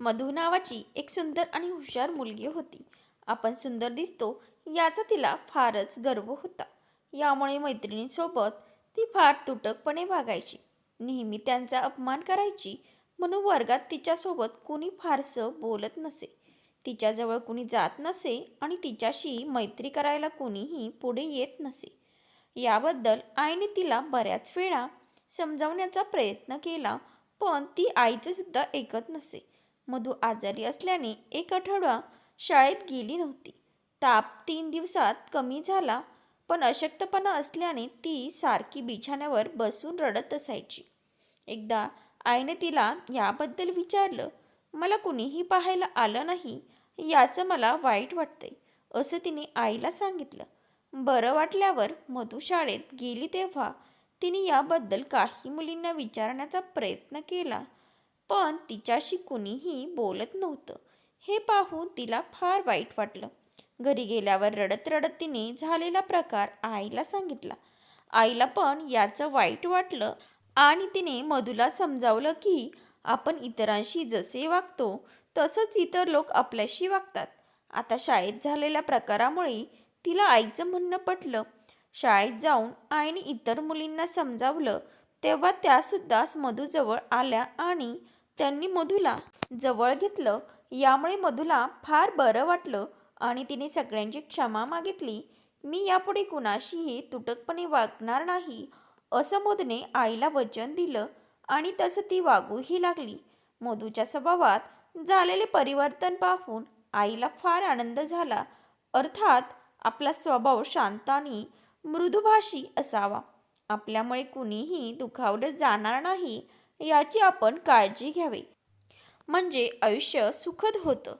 मधू नावाची एक सुंदर आणि हुशार मुलगी होती. आपण सुंदर दिसतो याचा तिला फारच गर्व होता. यामुळे मैत्रिणींसोबत ती फार तुटकपणे वागायची. नेहमी त्यांचा अपमान करायची म्हणून वर्गात तिच्यासोबत कुणी फारसं बोलत नसे. तिच्याजवळ कुणी जात नसे आणि तिच्याशी मैत्री करायला कुणीही पुढे येत नसे. याबद्दल आईने तिला बऱ्याच वेळा समजावण्याचा प्रयत्न केला पण ती आईचं सुद्धा ऐकत नसे. मधू आजारी असल्याने एक आठवडा शाळेत गेली नव्हती. ताप तीन दिवसात कमी झाला पण अशक्तपणा असल्याने ती सारखी बिछाण्यावर बसून रडत असायची. एकदा आईने तिला याबद्दल विचारलं मला कुणीही पाहायला आलं नाही याचं मला वाईट वाटतंय असं तिने आईला सांगितलं. बरं वाटल्यावर मधू शाळेत गेली तेव्हा तिने याबद्दल काही मुलींना विचारण्याचा प्रयत्न केला. पण तिच्याशी कुणीही बोलत नव्हतं. हे पाहून तिला फार वाईट वाटलं. घरी गेल्यावर रडत रडत तिने झालेला प्रकार आईला सांगितला. आईला पण याचं वाईट वाटलं आणि तिने मधूला समजावलं की आपण इतरांशी जसे वागतो तसंच इतर लोक आपल्याशी वागतात. आता शाळेत झालेल्या प्रकारामुळे तिला आईचं म्हणणं पटलं. शाळेत जाऊन आईने इतर मुलींना समजावलं तेव्हा त्यासुद्धा मधूजवळ आल्या आणि त्यांनी मधूला जवळ घेतलं. यामुळे मधूला फार बरं वाटलं आणि तिने सगळ्यांची क्षमा मागितली. मी यापुढे कुणाशीही तुटकपणे वागणार नाही असं मधूने आईला वचन दिलं आणि तसं ती वागूही लागली. मधूच्या स्वभावात झालेले परिवर्तन पाहून आईला फार आनंद झाला. अर्थात आपला स्वभाव शांत आणि मृदुभाषी असावा. आपल्यामुळे कुणीही दुखावलं जाणार नाही. याची आपण काळजी घ्यावी. म्हणजे आयुष्य सुखद होतं.